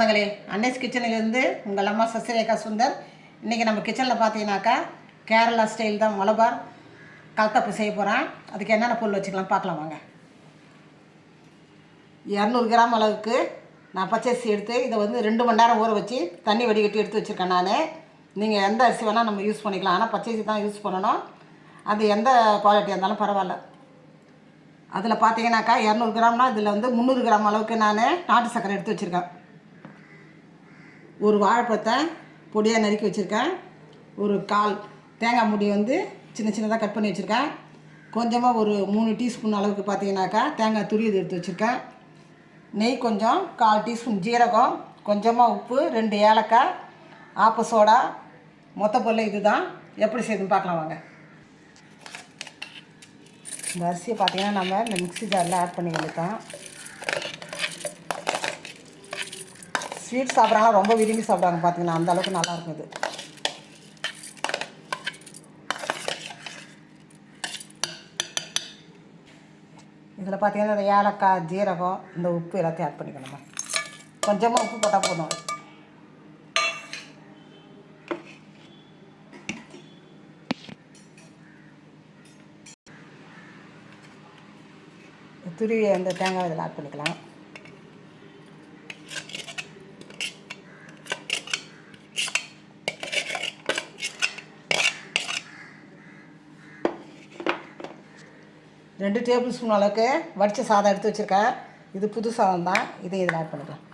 சொந்தங்களே அன்னைஸ் கிச்சனுக்கு உங்கள் அம்மா சசிரேகா சுந்தர். இன்றைக்கி நம்ம கிச்சனில் பார்த்தீங்கன்னாக்கா கேரளா ஸ்டைல் தான் மலபார் கலத்தப்பு செய்ய போகிறேன் அதுக்கு என்னென்ன பொருள் வச்சுக்கலாம் பார்க்கலாம் வாங்க. இரநூறு கிராம் அளவுக்கு நான் பச்சரிசி எடுத்து இதை வந்து ரெண்டு மணி நேரம் ஊற வச்சு தண்ணி வடிகட்டி எடுத்து வச்சுருக்கேன் நான். நீங்கள் எந்த அரிசி வேணால் நம்ம யூஸ் பண்ணிக்கலாம். ஆனால் பச்சரிசி தான் யூஸ் பண்ணணும். அது எந்த குவாலிட்டியாக இருந்தாலும் பரவாயில்ல. அதில் பார்த்தீங்கன்னாக்கா இரநூறு கிராம்னால் இதில் வந்து முந்நூறு கிராம் அளவுக்கு நான் நாட்டு சக்கரை எடுத்து வச்சுருக்கேன். ஒரு வாழைப்பழத்தை பொடியாக நறுக்கி வச்சுருக்கேன். ஒரு கால் தேங்காய் முடி வந்து சின்ன சின்னதாக கட் பண்ணி வச்சுருக்கேன். கொஞ்சமாக ஒரு மூணு டீஸ்பூன் அளவுக்கு பார்த்தீங்கன்னாக்கா தேங்காய் துரியது எடுத்து வச்சுருக்கேன். நெய் கொஞ்சம் கால் டீஸ்பூன் ஜீரகம் கொஞ்சமாக உப்பு ரெண்டு ஏலக்காய் ஆப்ப சோடா மொத்த பொருள் இதுதான். எப்படி செய்யுதுன்னு பார்க்கலாம் வாங்க. இந்த அரிசியை பார்த்தீங்கன்னா நம்ம இந்த மிக்ஸி ஜாரில் ஆட் பண்ணி வேண்டியதான் ஸ்வீட் சாப்பிட்றாங்க ரொம்ப விரும்பி சாப்பிட்றாங்க பார்த்தீங்கன்னா அந்த அளவுக்கு நல்லா இது. இதில் பார்த்தீங்கன்னா இந்த ஏலக்காய் ஜீரகம் இந்த உப்பு எல்லாத்தையும் ஆட் பண்ணிக்கணுமா? கொஞ்சமாக உப்பு போட்டால் போதும். துருவி அந்த தேங்காய் இதில் ஆட் பண்ணிக்கலாம். ரெண்டு டேபிள் ஸ்பூன் அளவுக்கு வடித்த சாதம் எடுத்து வச்சுருக்கேன். இது புது சாதம் தான். இதை இதில் ஆட் பண்ணிக்கலாம்.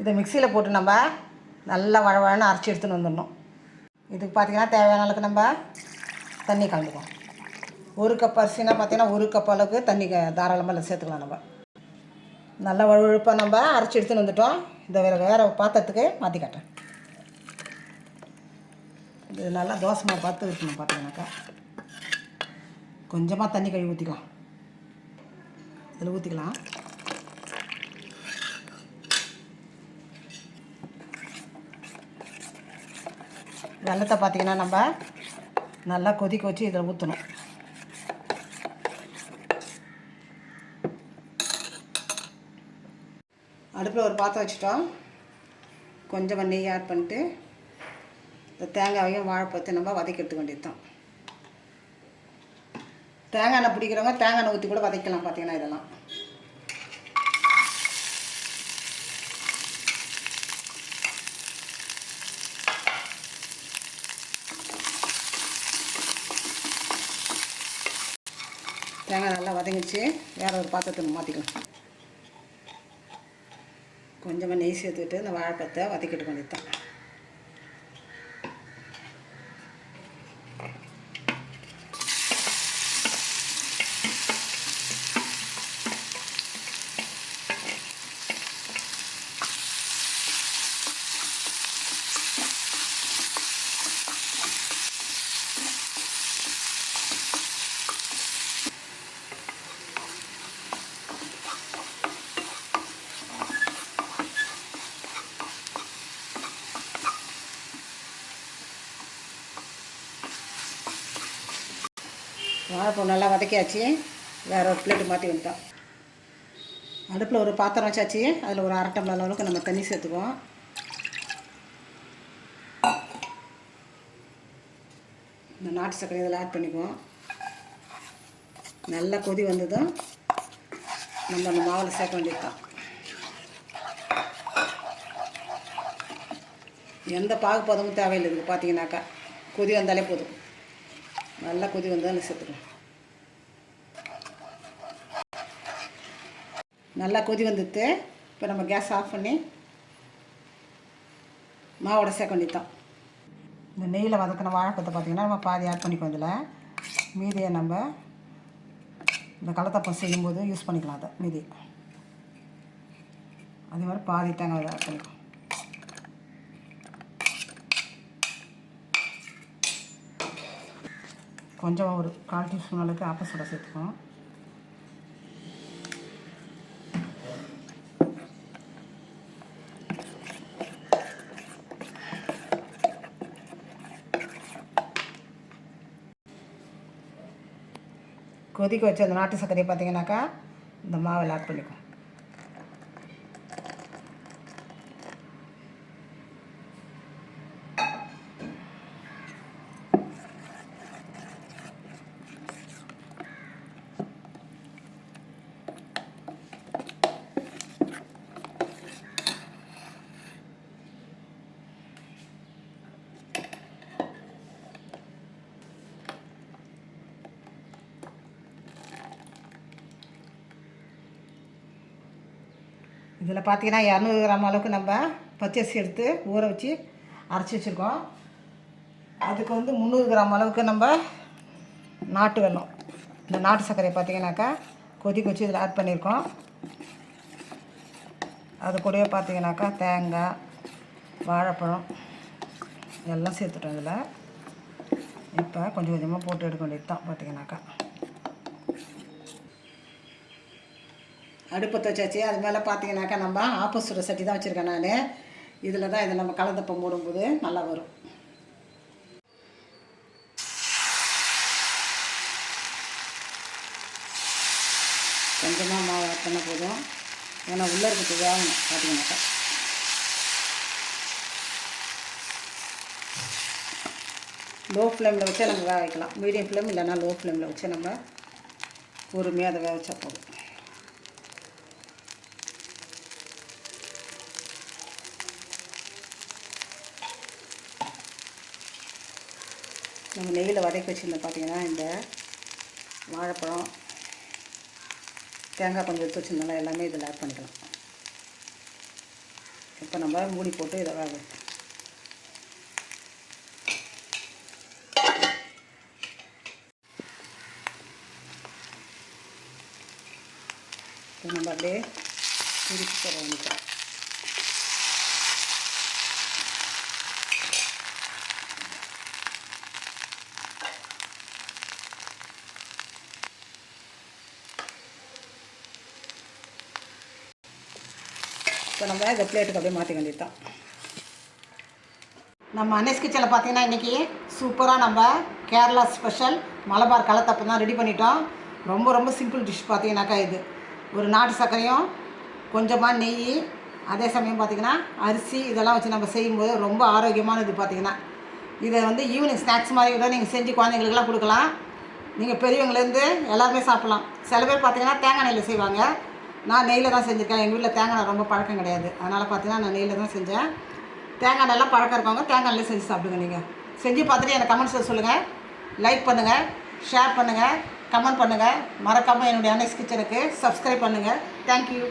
இதை மிக்சியில் போட்டு நம்ம நல்லா வழவழன்னு அரைச்சி எடுத்துன்னு வந்துடணும். இதுக்கு பார்த்திங்கன்னா தேவையான அளவுக்கு நம்ம தண்ணி கலந்துக்குவோம் ஒரு கப் அரிசினா பார்த்திங்கன்னா ஒரு கப் அளவுக்கு தண்ணி தாராளமாக சேர்த்துக்கலாம் நம்ம. நல்லா வழுவழுப்பாக நம்ம அரைச்சி எடுத்துன்னு வந்துட்டோம். இதை வேறு வேறு பாத்திரத்துக்கு மாற்றி காட்டுறேன். இது நல்லா தோசமாக பார்த்து இருக்கணும் பார்த்தீங்கன்னாக்கா கொஞ்சமாக தண்ணி கழுவி ஊற்றிக்கலாம் இதில் ஊற்றிக்கலாம் வெள்ளத்தை பார்த்தீங்கன்னா நம்ம நல்லா கொதிக்க வச்சு இதில் ஊற்றணும் அடுப்பில் ஒரு பாத்திரம் வச்சுட்டோம். கொஞ்சமாக நெய் ஆட் பண்ணிட்டு இந்த தேங்காயையும் வாழைப்பழத்தையும் நம்ம வதக்கி எடுத்துக்க வேண்டியது தான் தேங்காய் எண்ணெய் பிடிக்கிறவங்க தேங்காய் எண்ணெய் ஊற்றி கூட வதக்கலாம் பார்த்தீங்கன்னா இதெல்லாம். தேங்காய் நல்லா வதங்கிச்சு வேற ஒரு பாத்திரத்தை மாற்றிக்கலாம் கொஞ்சமாக நெய் சேர்த்துக்கிட்டு இந்த வாழைப்பத்தை வதக்கிட்டு வேண்டியது வாழைப்பழம் நல்லா வதக்கியாச்சு. வேறு ஒரு பிளேட்டு மாற்றி வந்துட்டோம் அடுப்பில் ஒரு பாத்திரம் வச்சாச்சு. அதில் ஒரு அரை டம்ளர் அளவுக்கு நம்ம தண்ணி சேர்த்துக்குவோம். இந்த நாட்டு சர்க்கரை இதில் ஆட் பண்ணிக்குவோம். நல்லா கொதி வந்ததும் நம்ம அந்த மாவில் சேர்க்க வேண்டியதுதான். எந்த பாகுபதமும் தேவையில்லை இதுக்கு பார்த்தீங்கன்னாக்கா கொதி வந்தாலே போதும். நல்லா கொதி வந்தால் சேர்த்துக்கலாம் நல்லா கொதி வந்துட்டு இப்போ நம்ம கேஸ் ஆஃப் பண்ணி மாவோட சேர்க்க வேண்டியதான் இந்த நெய்யில் வதக்கின வாழைப்பத்தை பார்த்தீங்கன்னா நம்ம பாதி ஆட் பண்ணிக்கோ இதில். மீதியை நம்ம இந்த கலத்தப்பம் செய்யும்போது யூஸ் பண்ணிக்கலாம் அதை மீதி. அதே மாதிரி பாதி தேங்காய் ஆட் பண்ணிக்கலாம் கொஞ்சமாக ஒரு கால் டீஸ்பூன் அளவுக்கு ஆப்பசோடா சேர்த்துக்கணும். கொதிக்க வச்சு அந்த நாட்டு சர்க்கரையை பார்த்தீங்கன்னாக்கா இந்த மாவில் ஆட் பண்ணிக்கும். இதில் பார்த்தீங்கன்னா இரநூறு கிராம் அளவுக்கு நம்ம பச்சரிசி எடுத்து ஊற வச்சு அரைச்சி வச்சுருக்கோம். அதுக்கு வந்து முந்நூறு கிராம் அளவுக்கு நம்ம நாட்டு வெல்லம் இந்த நாட்டு சர்க்கரையை பார்த்தீங்கன்னாக்கா கொதி வச்சு இதில் ஆட் பண்ணியிருக்கோம். அது கூடவே பார்த்தீங்கன்னாக்கா தேங்காய் வாழைப்பழம் எல்லாம் சேர்த்துட்டோம் இதில். இப்போ கொஞ்சம் கொஞ்சமாக போட்டு எடுக்க வேண்டியது தான் பார்த்தீங்கன்னாக்கா. அடுப்பு வச்சாச்சு அது மேலே பார்த்தீங்கன்னாக்கா நம்ம ஆப்போசிட் சட்டி தான் வச்சுருக்கேன் நான். இதில் தான் இதை நம்ம கலந்தப்பம் மூடும்போது நல்லா வரும். கொஞ்சமாக மாவு ஆட் பண்ண போதும். ஏன்னா உள்ளே இருக்கிறது வேகணும் பார்த்தீங்கன்னாக்கா லோ ஃப்ளேமில் வச்சா நம்ம வேக வைக்கலாம். மீடியம் ஃப்ளேம் இல்லைன்னா லோ ஃப்ளேமில் வச்சு நம்ம பொறுமையாக அதை வேக வச்சா போதும். நம்ம நெய்யில் வதக்கி வச்சுருந்தோம் பார்த்தீங்கன்னா இந்த வாழைப்பழம் தேங்காய் கொஞ்சம் எடுத்து வச்சுருந்தோம்ல எல்லாமே இதில் ஆட் பண்ணிக்கலாம். இப்போ நம்ம மூடி போட்டு இதை வேக இப்போ நம்ம அப்படியே திருப்பி தர வேண்டியது இப்போ நம்ம இதை பிளேட்டுக்கு அப்படியே மாற்றிக்க வேண்டியது தான் நம்ம அன்னைஸ் கிச்சனில் பார்த்தீங்கன்னா இன்றைக்கி சூப்பராக நம்ம கேரளா ஸ்பெஷல் மலபார் கலத்தப்பம் தான் ரெடி பண்ணிட்டோம். ரொம்ப ரொம்ப சிம்பிள் டிஷ் பார்த்தீங்கன்னாக்கா இது. ஒரு நாட்டு சர்க்கரையும் கொஞ்சமாக நெய் அதே சமயம் பார்த்திங்கன்னா அரிசி இதெல்லாம் வச்சு நம்ம செய்யும்போது ரொம்ப ஆரோக்கியமானது பார்த்தீங்கன்னா இதை வந்து ஈவினிங் ஸ்நாக்ஸ் மாதிரி கூட நீங்கள் செஞ்சு குழந்தைங்களுக்குலாம் கொடுக்கலாம். நீங்கள் பெரியவங்கலேருந்து எல்லாருமே சாப்பிட்லாம். சில பேர் பார்த்தீங்கன்னா தேங்காய் நெய்யில் செய்வாங்க. நான் நெய்யில் தான் செஞ்சுருக்கேன். எங்கள் வீட்டில் தேங்காய் எண்ணெய் ரொம்ப பழக்கம் கிடையாது. அதனால் பார்த்தீங்கன்னா நான் நெய்யில் தான் செஞ்சேன். தேங்காய் நல்லா பழக்கம் இருக்கவங்க தேங்காய் எண்ணெயில் செஞ்சு சாப்பிடுங்க நீங்கள் செஞ்சு பார்த்துட்டு எனக்கு கமெண்ட்ஸில் சொல்லுங்கள் லைக் பண்ணுங்கள் ஷேர் பண்ணுங்கள் கமெண்ட் பண்ணுங்கள் மறக்காமல் என்னுடைய அன்னைஸ் கிச்சனுக்கு சப்ஸ்கிரைப் பண்ணுங்கள் தேங்க்யூ